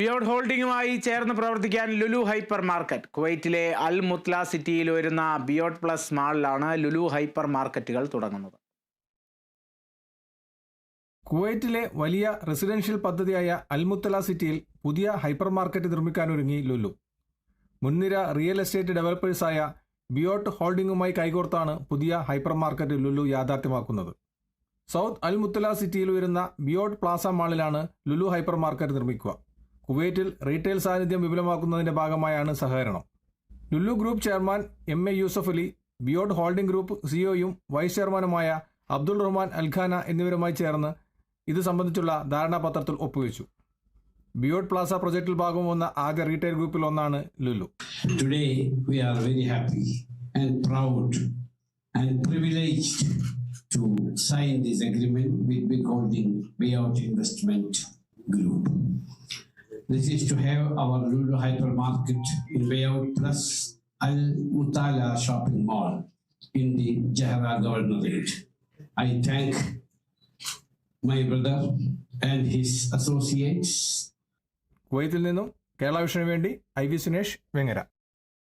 ബിയോഡ് ഹോൾഡിംഗുമായി ചേർന്ന് പ്രവർത്തിക്കാൻ Lulu hyper market കുവൈറ്റിലെ അൽ മുത്ല സിറ്റിയിൽ വരുന്ന ബിയോഡ് പ്ലസ് മാളിലാണ് ലുലു ഹൈപ്പർ മാർക്കറ്റുകൾ തുടങ്ങുന്നത്. കുവൈറ്റിലെ വലിയ റെസിഡൻഷ്യൽ പദ്ധതിയായ അൽമുത്തല സിറ്റിയിൽ പുതിയ ഹൈപ്പർ മാർക്കറ്റ് നിർമ്മിക്കാനൊരുങ്ങി ലുലു. മുൻനിര റിയൽ എസ്റ്റേറ്റ് ഡെവലപ്പേഴ്സായ ബിയോട്ട് ഹോൾഡിംഗുമായി കൈകോർത്താണ് പുതിയ ഹൈപ്പർ മാർക്കറ്റ് ലുലു യാഥാർത്ഥ്യമാക്കുന്നത്. സൗത്ത് അൽമുത്തല സിറ്റിയിൽ വരുന്ന ബിയോട്ട് പ്ലാസ മാളിലാണ് ലുലു ഹൈപ്പർ മാർക്കറ്റ് നിർമ്മിക്കുക. കുവൈറ്റിൽ റീറ്റെയിൽ സാന്നിധ്യം വിപുലമാക്കുന്നതിന്റെ ഭാഗമായാണ് സഹകരണം. Lulu group chairman M A Yusuf Ali ബിയോഡ് holding group സിഒയും വൈസ് ചെയർമാനുമായ അബ്ദുൾ റഹ്മാൻ അൽഖാന എന്നിവരുമായി ചേർന്ന് ഇത് സംബന്ധിച്ചുള്ള ധാരണാപത്രത്തിൽ ഒപ്പുവെച്ചു. ബിയോഡ് പ്ലാസ പ്രൊജക്ടിൽ ഭാഗമാവുന്ന ആദ്യ റീറ്റെയിൽ ഗ്രൂപ്പിൽ ഒന്നാണ് Lulu today we are very happy and proud and agreement with Big Holding Payout Investment Group. This is to have our Lulu hypermarket in Bayout plus Al Mutala shopping mall in the Jahara Governorate. I thank my brother and his associates കുവൈത്തിൽ നിന്നും കേരള വിഷനു വേണ്ടി വെങ്ങര